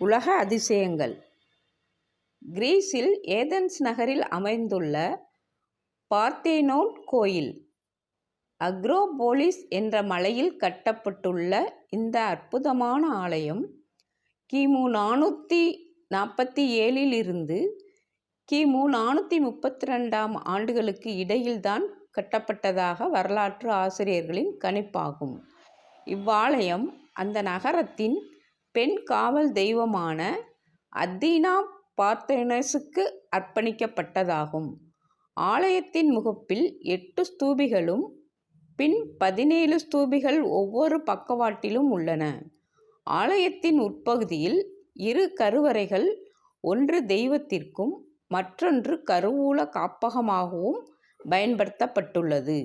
உலக அதிசயங்கள். கிரீஸில் ஏதென்ஸ் நகரில் அமைந்துள்ள பார்த்தேனோன் கோயில் அக்ரோபோலிஸ் என்ற மலையில் கட்டப்பட்டுள்ள இந்த அற்புதமான ஆலயம் கிமு நானூற்றி நாற்பத்தி ஏழிலிருந்து கிமு நானூற்றி முப்பத்தி ரெண்டாம் ஆண்டுகளுக்கு இடையில்தான் கட்டப்பட்டதாக வரலாற்று ஆசிரியர்களின் கணிப்பாகும். இவ்வாலயம் அந்த நகரத்தின் பெண் காவல் தெய்வமான அத்தீனா பார்த்தனஸுக்கு அர்ப்பணிக்கப்பட்டதாகும். ஆலயத்தின் முகப்பில் எட்டு ஸ்தூபிகளும் பின் பதினேழு ஸ்தூபிகள் ஒவ்வொரு பக்கவாட்டிலும் உள்ளன. ஆலயத்தின் உட்பகுதியில் இரு கருவறைகள் ஒன்று தெய்வத்திற்கும் மற்றொன்று கருவூல காப்பகமாகவும் பயன்படுத்தப்பட்டுள்ளது.